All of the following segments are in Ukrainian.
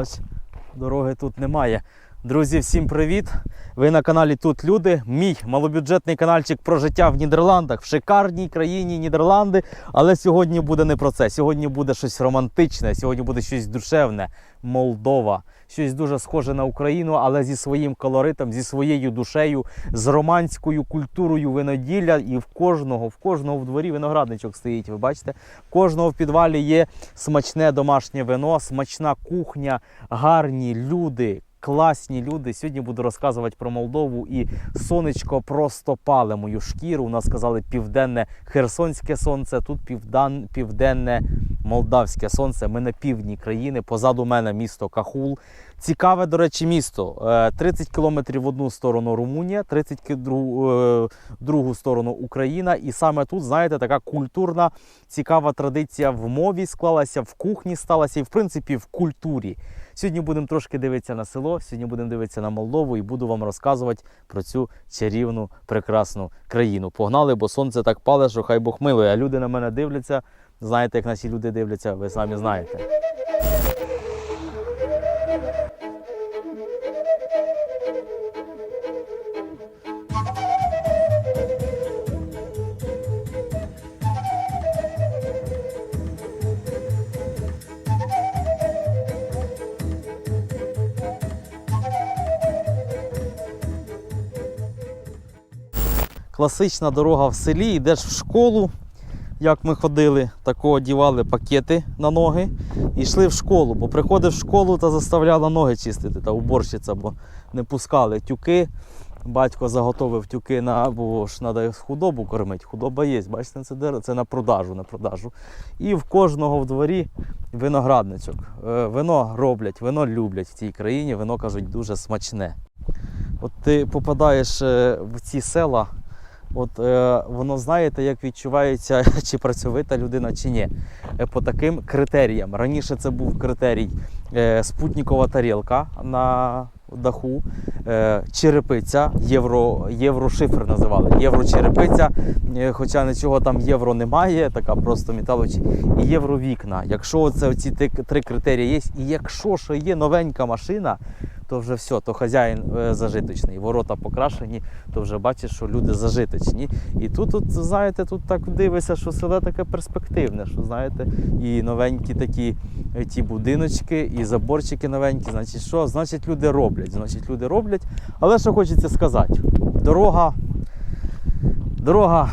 Бач, дороги тут немає. Друзі, всім привіт! Ви на каналі Тут Люди. Мій малобюджетний каналчик про життя в Нідерландах, в шикарній країні Нідерланди. Але сьогодні буде не про це. Сьогодні буде щось романтичне, сьогодні буде щось душевне. Молдова. Щось дуже схоже на Україну, але зі своїм колоритом, зі своєю душею, з романською культурою виноділля. І в кожного, в кожного в дворі виноградничок стоїть. Ви бачите? Кожного в підвалі є смачне домашнє вино, смачна кухня, гарні люди. Класні люди. Сьогодні буду розказувати про Молдову і сонечко просто пале мою шкіру. У нас сказали південне херсонське сонце, тут півдан, південне молдавське сонце. Ми на півдні країни. Позаду мене місто Кахул. Цікаве, до речі, місто. Е, 30 кілометрів в одну сторону Румунія, 30 ки- дру- е, другу сторону Україна. І саме тут, знаєте, така культурна, цікава традиція в мові склалася, в кухні сталася і, в принципі, в культурі. Сьогодні будемо трошки дивитися на село, сьогодні будемо дивитися на Молдову і буду вам розказувати про цю чарівну, прекрасну країну. Погнали, бо сонце так пале, що хай Бог милує. А люди на мене дивляться. Знаєте, як наші люди дивляться, ви самі знаєте. Класична дорога в селі, йдеш в школу, як ми ходили, тако одівали пакети на ноги і йшли в школу, бо приходив в школу та заставляла ноги чистити, та уборщиця, бо не пускали тюки. Батько заготовив тюки на бо ж треба худобу кормити. Худоба є, бачите, це дерево, це на продажу, на продажу. І в кожного в дворі виноградничок. Е, Вино роблять, вино люблять в цій країні, вино кажуть дуже смачне. От ти попадаєш е, в ці села, От е, воно знаєте, як відчувається, чи працьовита людина, чи ні. Е, по таким критеріям. Раніше це був критерій е, спутникова тарілка на даху, е, черепиця, євро, єврошифр називали. Єврочерепиця, е, хоча нічого там євро немає, така просто металочі. І євровікна. Якщо це ці ти- три критерії є, і якщо ще є новенька машина, то вже все, то хазяїн е, зажиточний. Ворота покрашені, то вже бачиш, що люди зажиточні. І тут, тут знаєте, тут так дивишся, що село таке перспективне, що знаєте, і новенькі такі е, ті будиночки, і заборчики новенькі. Значить, що? Значить, люди роблять. Значить, люди роблять. Але що хочеться сказати, дорога, дорога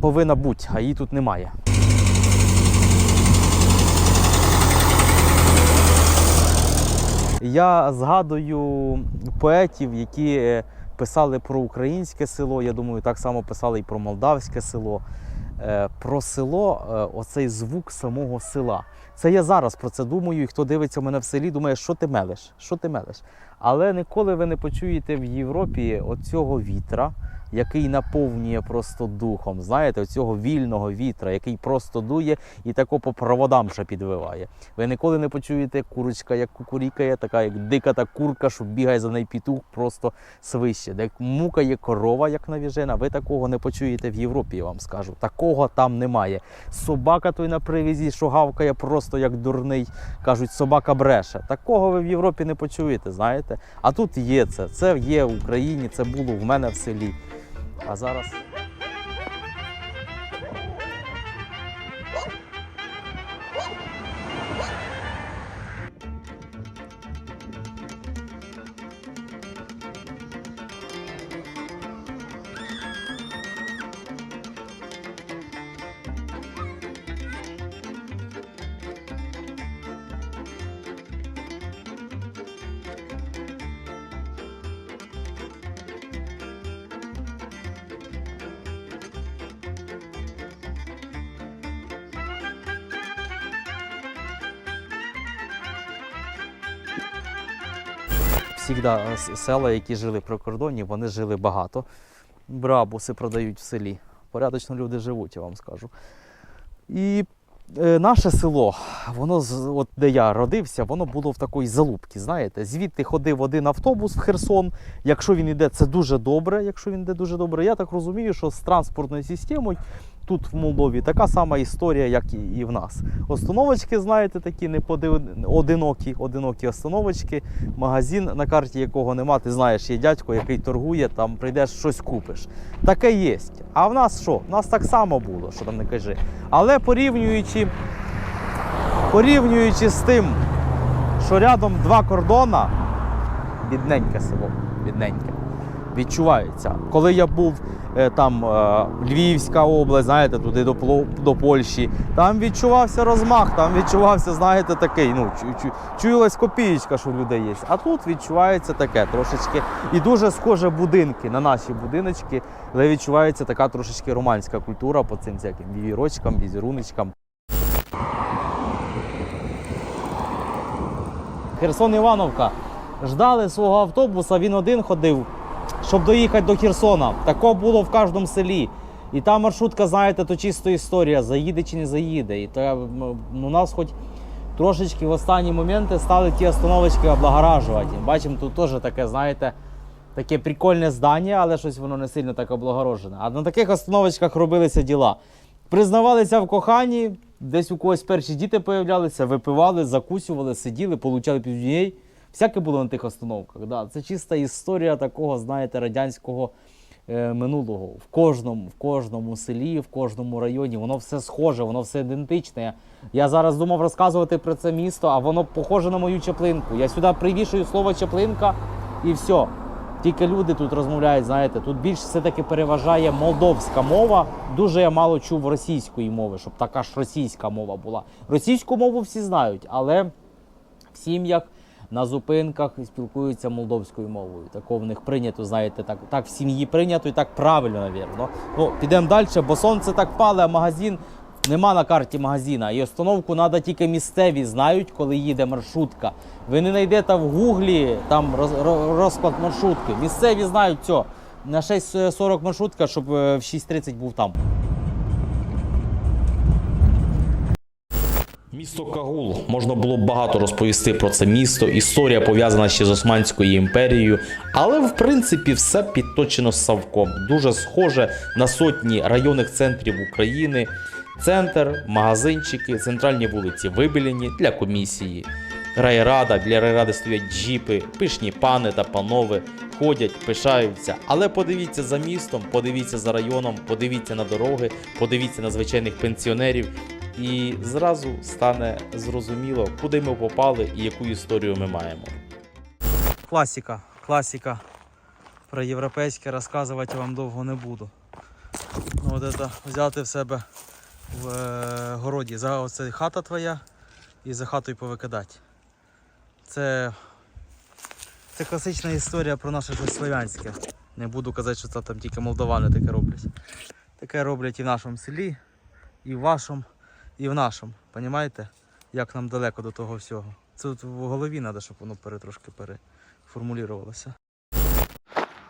повинна бути, а її тут немає. Я згадую поетів, які е, писали про українське село. Я думаю, так само писали і про молдавське село. Е, Про село, е, оцей звук самого села. Це я зараз про це думаю, і хто дивиться мене в селі, думає, що ти мелиш, що ти мелиш. Але ніколи ви не почуєте в Європі оцього вітра, який наповнює просто духом. Знаєте, оцього вільного вітра, який просто дує і тако по проводам ще підвиває. Ви ніколи не почуєте курочка, як кукурікає, така як дика та курка, що бігає за нею пітух, просто свище. Де мукає корова, як навіжена. Ви такого не почуєте в Європі, я вам скажу. Такого там немає. Собака той на привізі, що гавкає просто як дурний. Кажуть, собака бреше. Такого ви в Європі не почуєте, знаєте. А тут є це. Це є в Україні, це було в мене в селі. А зараз. Всігда села, які жили при кордоні, вони жили багато. Брабуси продають в селі. Порядочно люди живуть, я вам скажу. І е, наше село, воно от де я родився, воно було в такій залупці. Знаєте, звідти ходив один автобус в Херсон. Якщо він йде, це дуже добре. Якщо він йде дуже добре, я так розумію, що з транспортною системою тут в Молдові така сама історія, як і, в нас. Остановочки, знаєте, такі неподинокі, одинокі остановочки, магазин, на карті якого нема. Ти знаєш, є дядько, який торгує, там прийдеш щось купиш. Таке є. А в нас що? В нас так само було, що там не кажи. Але порівнюючи, порівнюючи з тим, що рядом два кордона, бідненьке село, бідненьке. Відчувається. Коли я був е, там е, Львівська область, знаєте, туди до, до Польщі, там відчувався розмах, там відчувався, знаєте, такий, ну, чу, чу, чуялась копієчка, що в людей є. А тут відчувається таке трошечки. І дуже схоже будинки на наші будиночки, але відчувається така трошечки романська культура по цим всяким вівірочкам, візеруночкам. Херсон Івановка. Ждали свого автобуса, він один ходив, щоб доїхати до Херсона. Тако було в кожному селі. І та маршрутка, знаєте, то чисто історія, заїде чи не заїде. І то у нас хоч трошечки в останні моменти стали ті остановочки облагоражувати. Бачимо, тут теж таке, знаєте, таке прикольне здання, але щось воно не сильно так облагорожене. А на таких остановочках робилися діла. Признавалися в коханні, десь у когось перші діти появлялися, випивали, закусювали, сиділи, получали півдней. Всяке було на тих остановках. Да. Це чиста історія такого, знаєте, радянського е, минулого. В кожному, в кожному селі, в кожному районі воно все схоже, воно все ідентичне. Я зараз думав розказувати про це місто, а воно похоже на мою чаплинку. Я сюди привішую слово чаплинка і все. Тільки люди тут розмовляють, знаєте, тут більш все-таки переважає молдовська мова. Дуже я мало чув російської мови, щоб така ж російська мова була. Російську мову всі знають, але в сім'ях на зупинках спілкуються молдовською мовою. Тако в них прийнято, знаєте, так, так в сім'ї прийнято і так правильно, навірно. Ну, підемо далі, бо сонце так пале, а магазин нема на карті магазина. І остановку треба тільки місцеві знають, коли їде маршрутка. Ви не знайдете в гуглі там роз, розклад маршрутки. Місцеві знають все. На 6.40 маршрутка, щоб е, в 6.30 був там. Місто Кагул можна було багато розповісти про це місто. Історія пов'язана ще з Османською імперією, але в принципі все підточено Савком. Дуже схоже на сотні районних центрів України. Центр, магазинчики, центральні вулиці вибілені для комісії. Райрада, для райради стоять джіпи, пишні пани та панове ходять, пишаються. Але подивіться за містом, подивіться за районом, подивіться на дороги, подивіться на звичайних пенсіонерів, і зразу стане зрозуміло, куди ми попали і яку історію ми маємо. Класіка, класіка. Про європейське розказувати вам довго не буду. Ну, от це взяти в себе в е, городі. За оце хата твоя і за хатою повикидати. Це, це класична історія про наше щось слов'янське. Не буду казати, що це там тільки молдавани таке роблять. Таке роблять і в нашому селі, і в вашому, і в нашому. Понімаєте? Як нам далеко до того всього. Це в голові треба, щоб воно пере, трошки переформулювалося.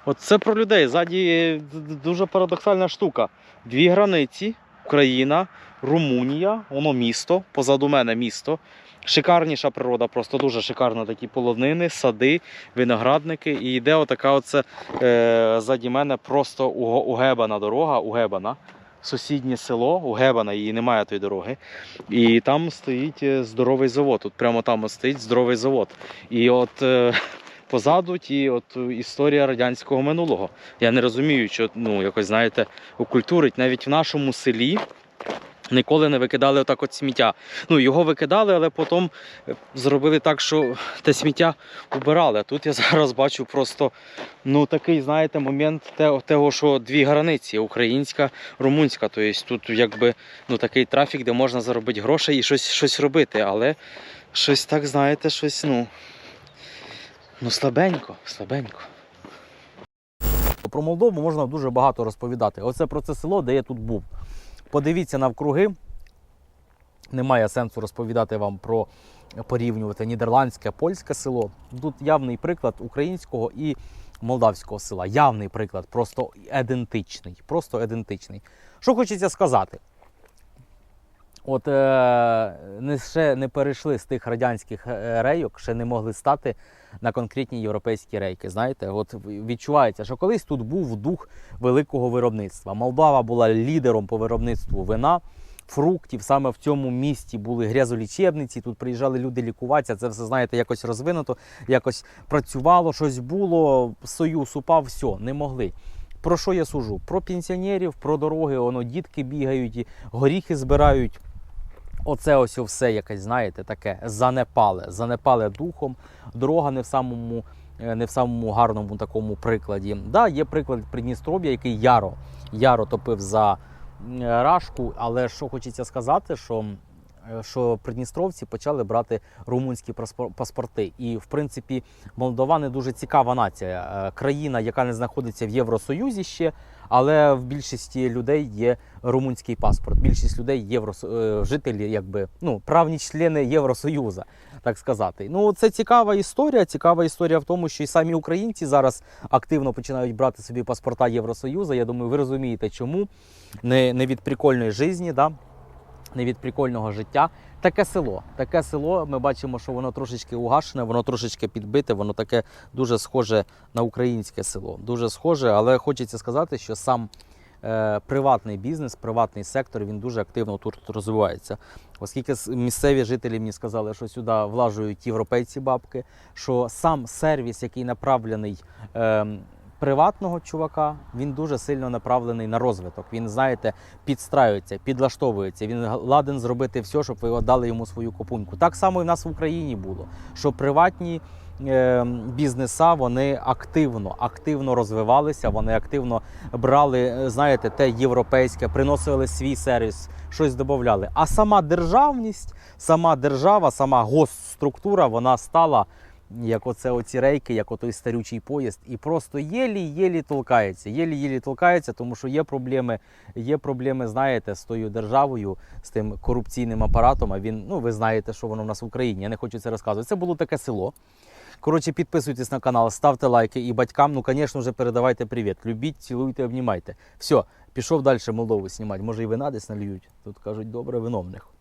От це про людей. Ззаді дуже парадоксальна штука. Дві границі, Україна, Румунія, воно місто, позаду мене місто. Шикарніша природа, просто дуже шикарно такі полонини, сади, виноградники. І йде отака оце е, ззаді мене просто угебана дорога, угебана. Сусіднє село, у Гебана її немає тої дороги. І там стоїть е, здоровий завод. От прямо там от стоїть здоровий завод. І от е, позаду ті от історія радянського минулого. Я не розумію, що ну якось знаєте, окультурить навіть в нашому селі. Ніколи не викидали отак от сміття. Ну, його викидали, але потім е, зробили так, що те сміття убирали. Тут я зараз бачу просто ну, такий, знаєте, момент того, що дві границі українська, румунська. Тобто тут якби ну, такий трафік, де можна заробити гроші і щось, щось робити. Але щось так, знаєте, щось, ну. Ну, слабенько, слабенько. Про Молдову можна дуже багато розповідати. Оце про це село, де я тут був. Подивіться навкруги. Немає сенсу розповідати вам про порівнювати нідерландське, польське село. Тут явний приклад українського і молдавського села. Явний приклад, просто ідентичний. Просто ідентичний. Що хочеться сказати? От е, не ще не перейшли з тих радянських е, рейок, ще не могли стати на конкретні європейські рейки. Знаєте, от відчувається, що колись тут був дух великого виробництва. Молдова була лідером по виробництву вина. Фруктів саме в цьому місті були грязолічебниці. Тут приїжджали люди лікуватися. Це все знаєте, якось розвинуто, якось працювало, щось було. Союз упав, все, не могли. Про що я сужу? Про пенсіонерів, про дороги, воно дітки бігають, горіхи збирають. Оце ось все якесь, знаєте, таке занепале, занепале духом. Дорога не в самому, е, не в самому гарному такому прикладі. Да, є приклад Придністров'я, який яро, яро топив за рашку, але що хочеться сказати, що. е, Що придністровці почали брати румунські паспорти, і в принципі молдовани дуже цікава нація, Е, країна, яка не знаходиться в Євросоюзі ще, але в більшості людей є румунський паспорт. Більшість людей євро е, жителі, якби ну правні члени Євросоюзу, так сказати. Ну це цікава історія. Цікава історія в тому, що і самі українці зараз активно починають брати собі паспорта Євросоюзу. Я думаю, ви розумієте, чому не, не від прикольної житті, да? Не від прикольного життя. Таке село. Таке село. Ми бачимо, що воно трошечки угашене, воно трошечки підбите, воно таке дуже схоже на українське село. Дуже схоже, але хочеться сказати, що сам е, приватний бізнес, приватний сектор він дуже активно тут розвивається. Оскільки місцеві жителі мені сказали, що сюди влажують європейці бабки, що сам сервіс, який направлений. Приватного чувака він дуже сильно направлений на розвиток. Він, знаєте, підстраюється, підлаштовується. Він ладен зробити все, щоб ви дали йому свою копуньку. Так само і в нас в Україні було, що приватні е, бізнеса вони активно, активно розвивалися, вони активно брали, е, знаєте, те європейське, приносили свій сервіс, щось додавали. А сама державність, сама держава, сама госструктура, вона стала. Як оце оці рейки, як отой старючий поїзд, і просто єлі-єлі толкається. Єлі-єлі толкається, тому що є проблеми, є проблеми, знаєте, з тою державою, з тим корупційним апаратом. А він, ну ви знаєте, що воно в нас в Україні. Я не хочу це розказувати. Це було таке село. Коротше, підписуйтесь на канал, ставте лайки і батькам. Ну, звісно вже передавайте привіт. Любіть, цілуйте, обнімайте. Все, пішов далі Молдову знімати. Може, і вина десь нальють. Тут кажуть, добре вино в них.